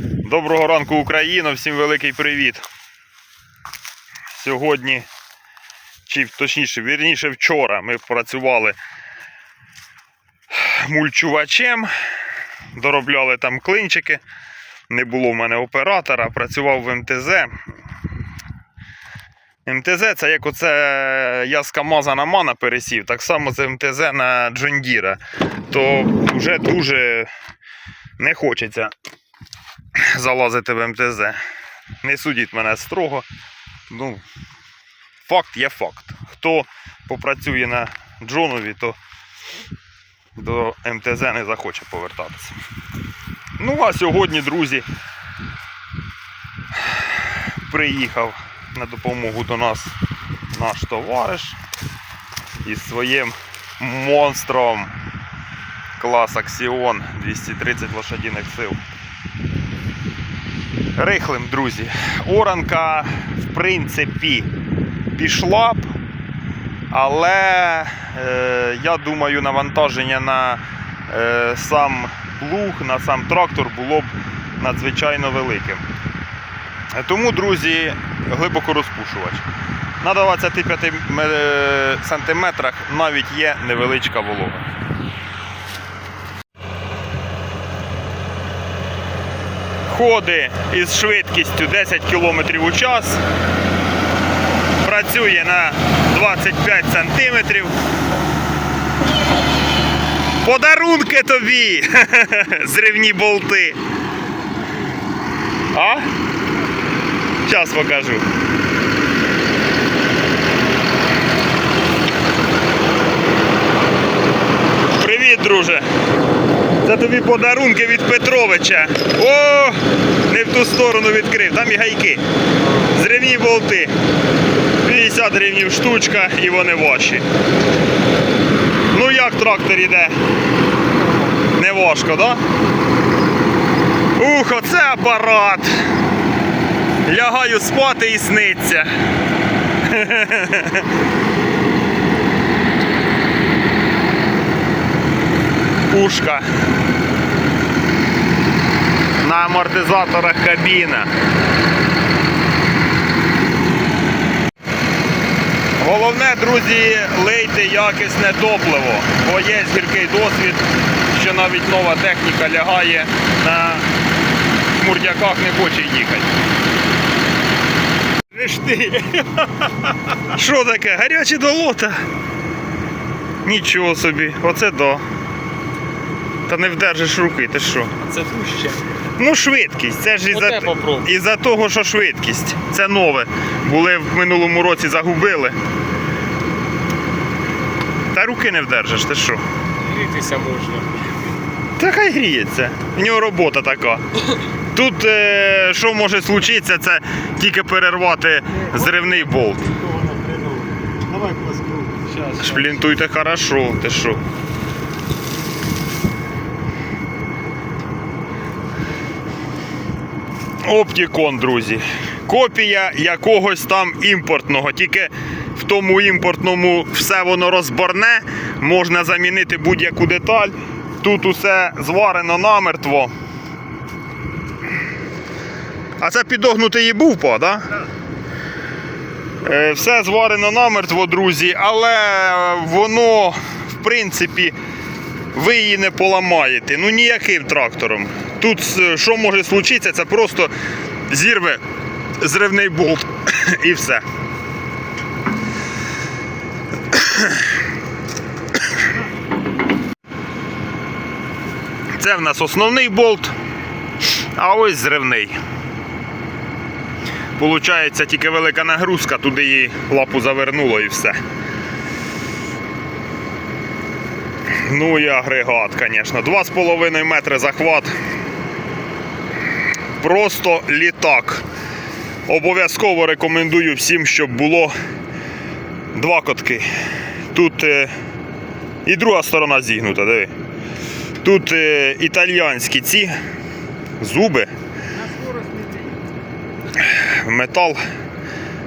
Доброго ранку, Україна! Всім великий привіт. Сьогодні, чи точніше, вірніше вчора ми працювали мульчувачем, доробляли там клинчики. Не було в мене оператора, працював в МТЗ. МТЗ це як оце я з КАМАЗа на Мана пересів, так само це МТЗ на Джондіра. То вже дуже не хочеться залазити в МТЗ. Не судіть мене строго. Ну, факт є факт. Хто попрацює на Джонові, то до МТЗ не захоче повертатися. Ну, а сьогодні, друзі, приїхав на допомогу до нас наш товариш із своїм монстром клас Аксіон 230 лошадиних сил. Рихлим, друзі. Оранка, в принципі, пішла б, але е, я думаю, навантаження на е, сам плуг, на сам трактор було б надзвичайно великим. Тому, друзі, глибоко розпушувач. На 25 м- е, сантиметрах навіть є невеличка волога. Ходить із швидкістю 10 км у час. Працює на 25 сантиметрів. Подарунки тобі! Зривні болти. А? Зараз покажу. Привіт, друже. Це тобі подарунки від Петровича. О, не в ту сторону відкрив. Там і гайки. Зривні болти. 50 гривнів штучка і вони ваші. Ну як трактор іде? Не важко, да? Ух, оце апарат. Лягаю спати і сниться. Пушка. На амортизаторах кабіна. Головне, друзі, лейте якісне топливо, бо є гіркий досвід, що навіть нова техніка лягає на мурдяках не хоче їхати. Ж ти. Що таке? Гаряче долота? Нічого собі, оце да. Та не вдержиш руки, ти що? Це дужче. Ну, швидкість. Це ж із-за, із-за того, що швидкість. Це нове. Були в минулому році загубили. Та руки не вдержиш, ти що? Грітися можна. Та хай гріється. У нього робота така. Тут е, що може случитися, це тільки перервати зривний болт. Давай. Шплінтуйте хорошо, ти що. Оптікон, друзі. Копія якогось там імпортного. Тільки в тому імпортному все воно розборне, можна замінити будь-яку деталь. Тут усе зварено намертво. А це підогнутий і був, па, да? Е, Все зварено намертво, друзі, але воно, в принципі, ви її не поламаєте. Ну ніяким трактором. Тут е, що може случитися, це просто зірве зривний болт і все. Це в нас основний болт, а ось зривний. Получається тільки велика нагрузка, туди її лапу завернуло і все. Ну і агрегат, звісно. 2,5 метри захват. Просто літак. Обов'язково рекомендую всім, щоб було два котки. Тут е, і друга сторона зігнута, диви. Тут е, італіянські ці зуби. метал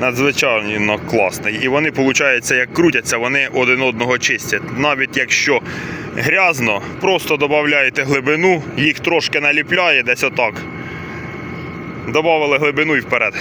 надзвичайно класний. І вони, виходить, як крутяться, вони один одного чистять. Навіть якщо грязно, просто додаєте глибину, їх трошки наліпляє десь отак. Добавили глибину і вперед.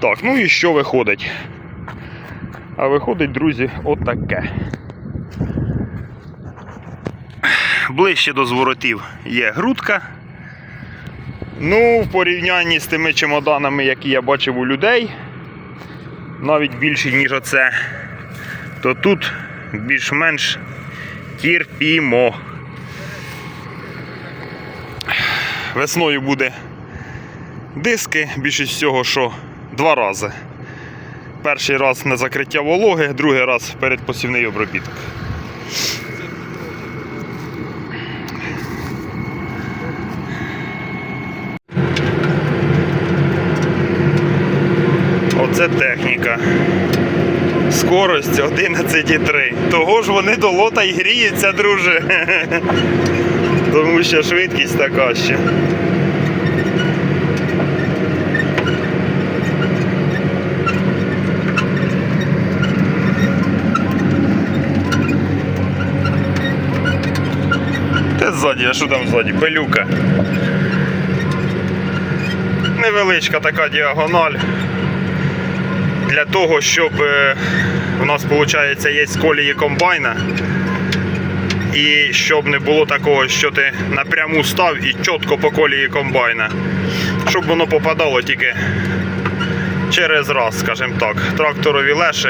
Так, ну і що виходить? А виходить, друзі, отаке. Ближче до зворотів є грудка. Ну, в порівнянні з тими чемоданами, які я бачив у людей, навіть більші, ніж оце, то тут більш-менш терпімо. Весною буде диски, більшість всього, що два рази. Перший раз на закриття вологи, другий раз передпосівний обробіток. Оце техніка. Скорость 11,3. Того ж вони до лота й гріються, друже. Тому що швидкість така ще. Те ззаді, а що там ззаді? Пилюка. Невеличка така діагональ. Для того, щоб е, у нас виходить є з колії комбайна. І щоб не було такого, що ти напряму став і чітко по колії комбайна. Щоб воно попадало тільки через раз, скажімо так. Тракторові леші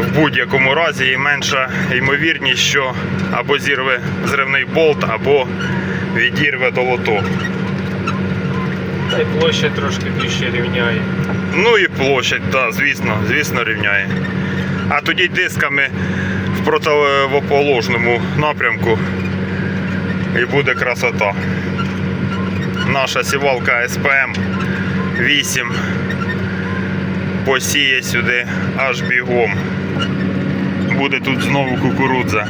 в будь-якому разі і менша ймовірність, що або зірве зривний болт, або відірве долото. Та й площа трошки більше рівняє. Ну і площадь, так, звісно, звісно, рівняє. А тоді дисками противоположному напрямку і буде красота. Наша сівалка СПМ 8 посіє сюди аж бігом. Буде тут знову кукурудза.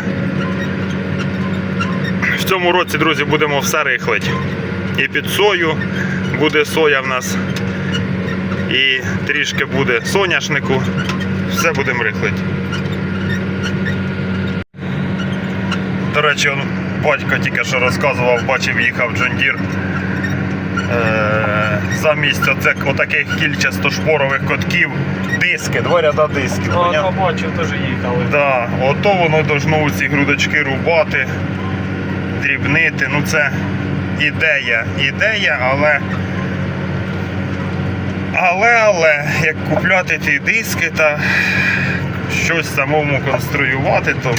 В цьому році, друзі, будемо все рихлить. І під сою буде соя в нас і трішки буде соняшнику. Все будемо рихлити. До речі, он, батько тільки що розказував, бачив, їхав Джондір. Е, замість оцек, отаких кільчасто-шпорових котків диски, два ряда дисків. Ну, Поняв? а побачив, теж їхали. Да, ото воно должно ці грудочки рубати, дрібнити. Ну це ідея, ідея, але. Але, але, як купляти ті диски та щось самому конструювати, то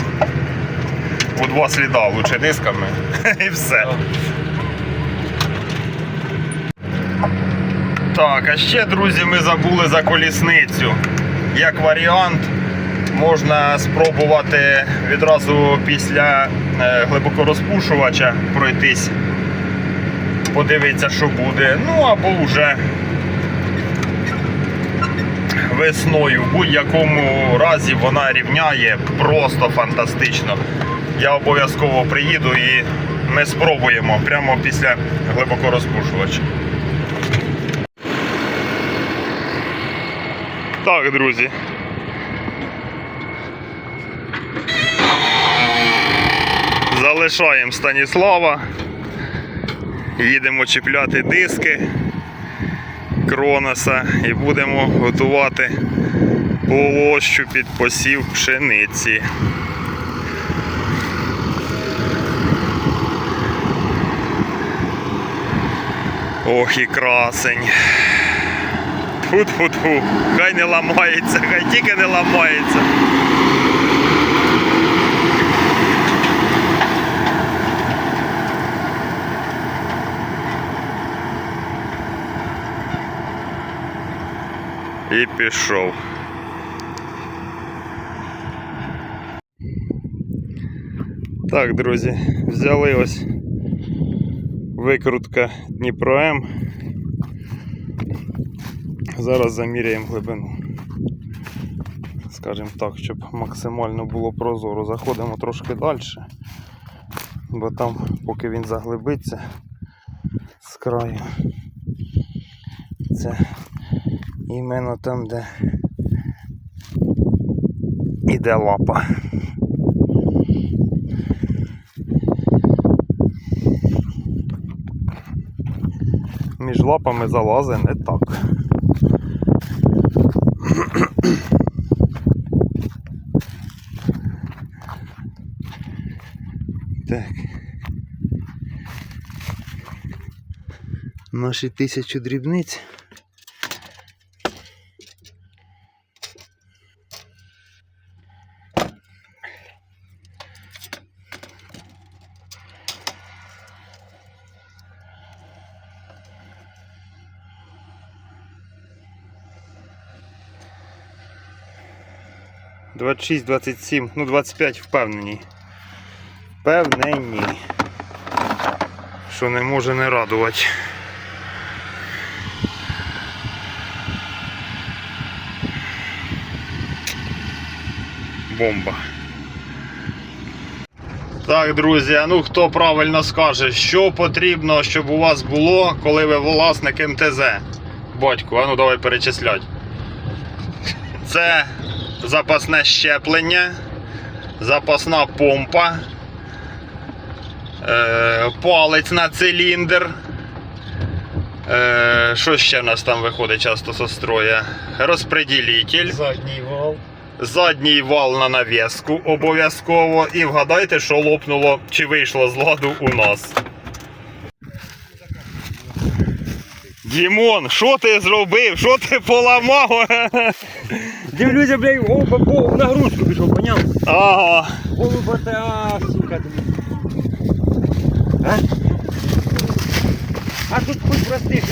у два сліда лучше дисками і все. Так, а ще, друзі, ми забули за колісницю. Як варіант, можна спробувати відразу після е, глибокорозпушувача пройтись, подивитися, що буде. Ну або вже весною. В будь-якому разі вона рівняє просто фантастично. Я обов'язково приїду і ми спробуємо прямо після глибокорозпушувача. Так, друзі. Залишаємо Станіслава. Їдемо чіпляти диски Кроноса і будемо готувати полощу під посів пшениці. Ох і красень. Фу-фу-фу, хай не ламається, хай тільки не ламається. І пішов. Так, друзі, взяли ось Викрутка Дніпро М. Зараз заміряємо глибину. Скажімо так, щоб максимально було прозоро. Заходимо трошки далі, бо там, поки він заглибиться з краю, це іменно там, де іде лапа. Між лапами залазить не так. Так. Наші тисячу дрібниць. Двадцять шість, двадцять сім, ну 25 впевнені. Впевнені. Що не може не радувати. Бомба. Так, друзі, а ну хто правильно скаже, що потрібно, щоб у вас було, коли ви власник МТЗ? Батьку, а ну давай перечислять. Це запасне щеплення, запасна помпа, е, палець на циліндр. Е, що ще в нас там виходить часто со строя? Розпреділитель. Задній вал. Задній вал на нав'язку обов'язково. І вгадайте, що лопнуло чи вийшло з ладу у нас. Дімон, що ти зробив? Що ти поламав? Дивлюся, блядь, о, по, в нагрузку пішов, поняв? Ага. Голуба ти, а, сука, тобі. А? А тут хоч прости,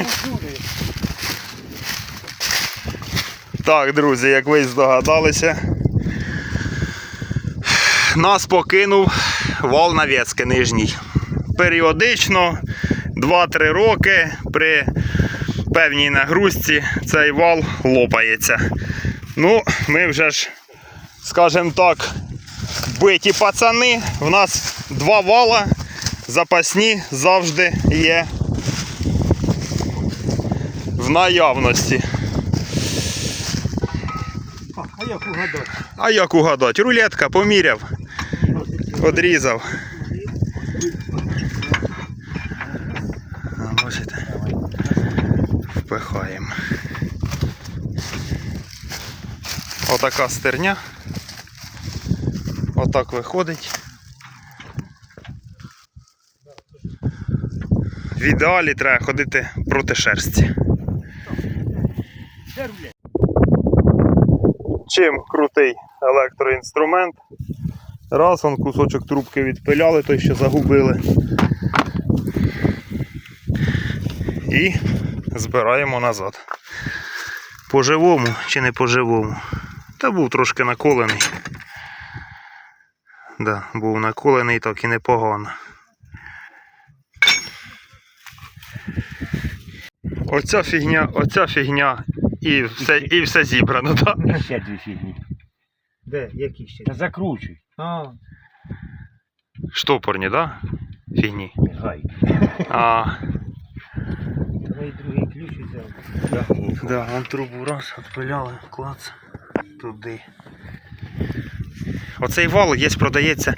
ну, дури. Так, друзі, як ви здогадалися, нас покинув вал нав'язки нижній. Періодично 2-3 роки при певній нагрузці цей вал лопається. Ну, ми вже ж, скажімо так, биті пацани. В нас два вала запасні завжди є в наявності. А, а як угадати? А як угадати? Рулетка поміряв, одрізав. А, бачите? Впихаємо. Отака стерня. Отак виходить. В ідеалі треба ходити проти шерсті. Чим крутий електроінструмент. Раз, он кусочок трубки відпиляли, той що загубили. І збираємо назад. По-живому чи не по-живому? Та був трошки наколений. Да, був наколений так і непогано. Оця фігня, оця фігня і все, і все зібрано, так? Ще дві фігні. Де? Які ще? Та закручуй. А, Штопорні, да? Фігні. Гай. А, давай другий да, вон трубу раз, відпиляли, клац, туди. Оцей вал є, продається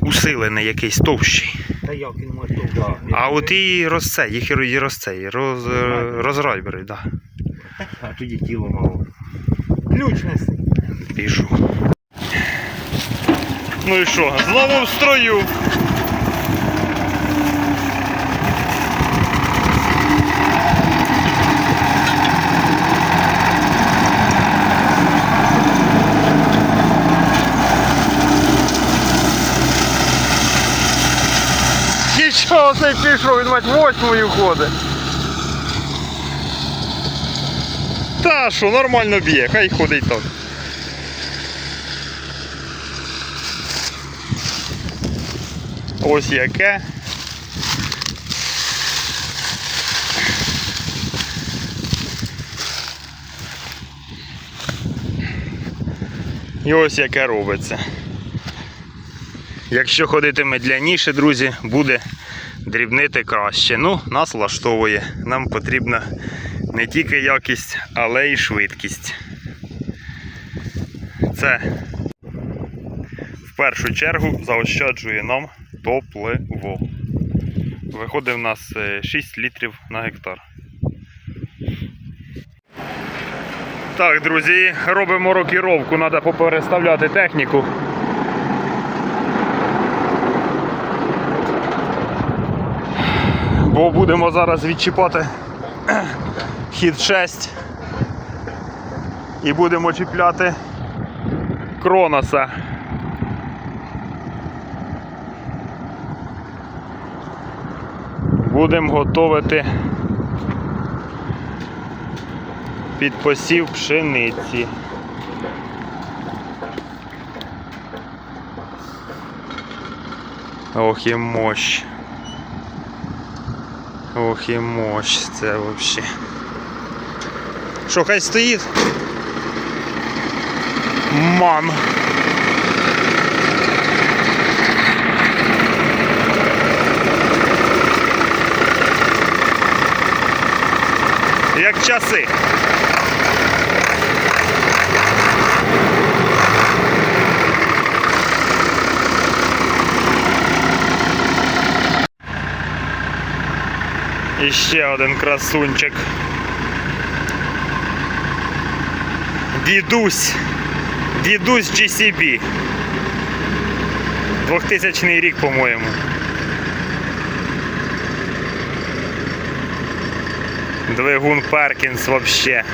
усилений якийсь товщий. Та як він може то А от і розце, їх і розце, і роз, розрайбери, да. А тоді тіло мало. Ключ неси. Біжу. Ну і що, знову в строю. Нічого цей пішов, він мать восьмою ходить. Та що, нормально б'є, хай ходить так. Ось яке. І ось яке робиться. Якщо ходити медляніше, друзі, буде дрібнити краще. Ну, нас влаштовує. Нам потрібна не тільки якість, але й швидкість. Це в першу чергу заощаджує нам топливо. Виходить в нас е, 6 літрів на гектар. Так, друзі, робимо рокіровку, треба попереставляти техніку. Бо будемо зараз відчіпати хід 6 і будемо чіпляти Кроноса. Будемо готувати під посів пшениці. Ох і мощ. Ох і мощ, це взагалі. Що, хай стоїть? Ман. Як часи. І ще один красунчик. Дідусь. Дідусь GCB. 2000 рік, по-моєму. Двигун Перкінс вообще.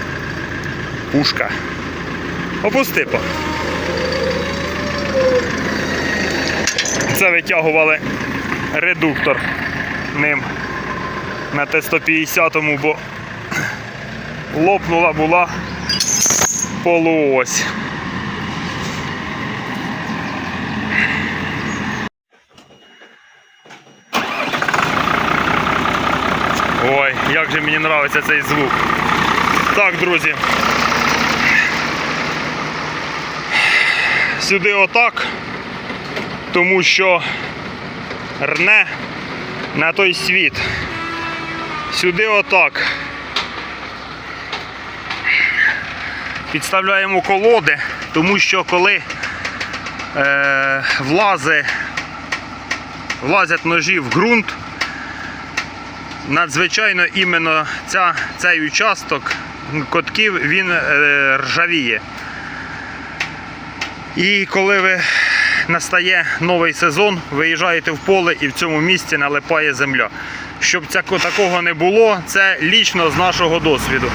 Пушка. Опусти по. Це витягували редуктор ним на Т-150, бо лопнула була полуось. Ой, як же мені подобається цей звук. Так, друзі. Сюди отак, тому що рне на той світ. Сюди отак. Підставляємо колоди, тому що коли е, влази, влазять ножі в ґрунт, надзвичайно іменно ця, цей участок котків він е, ржавіє. І коли ви настає новий сезон, виїжджаєте в поле і в цьому місці налипає земля. Щоб такого не було, це лічно з нашого досвіду.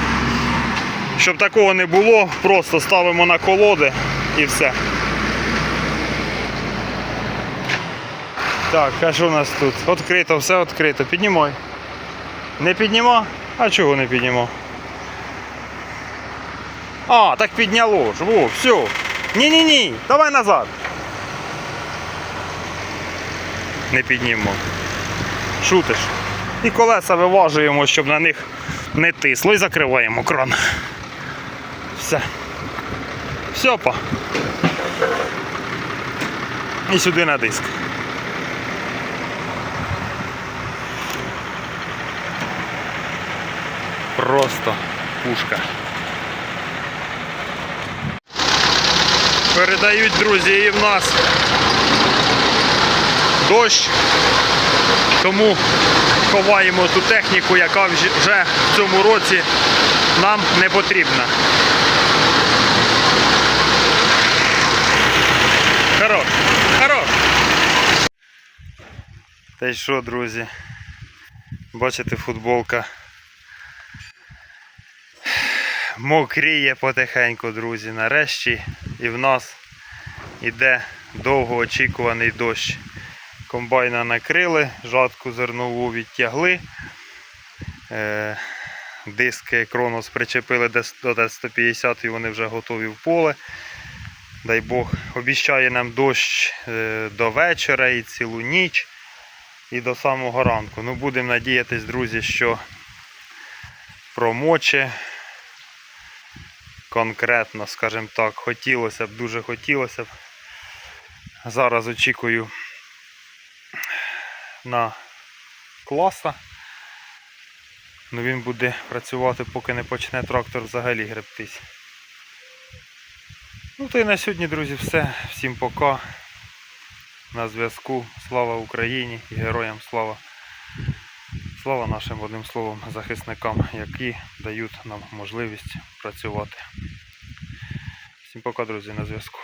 Щоб такого не було, просто ставимо на колоди і все. Так, а що у нас тут? Відкрито, все відкрито. Піднімай. Не підніма? А чого не підніма? А, так підняло ж. Во, все. Ні-ні-ні, давай назад. Не піднімо. Шутиш. І колеса виважуємо, щоб на них не тисло. І закриваємо кран. Все. Все, па. І сюди на диск. Просто пушка. Передають друзі і в нас дощ. Тому ховаємо ту техніку, яка вже в цьому році нам не потрібна. Хорош, хорош. Та й що, друзі? Бачите, футболка мокріє потихеньку, друзі. Нарешті і в нас іде довгоочікуваний дощ. Комбайна накрили, жатку зернову відтягли. Е, диски Кронос причепили до Т-150 і вони вже готові в поле. Дай Бог, обіщає нам дощ е, до вечора і цілу ніч і до самого ранку. Ну, будемо надіятись, друзі, що промоче конкретно, скажімо так, хотілося б, дуже хотілося б. Зараз очікую на класа. Ну він буде працювати, поки не почне трактор взагалі гребтись. Ну то і на сьогодні, друзі, все. Всім пока. На зв'язку. Слава Україні і героям слава. Слава нашим одним словом захисникам, які дають нам можливість працювати. Всім пока, друзі, на зв'язку.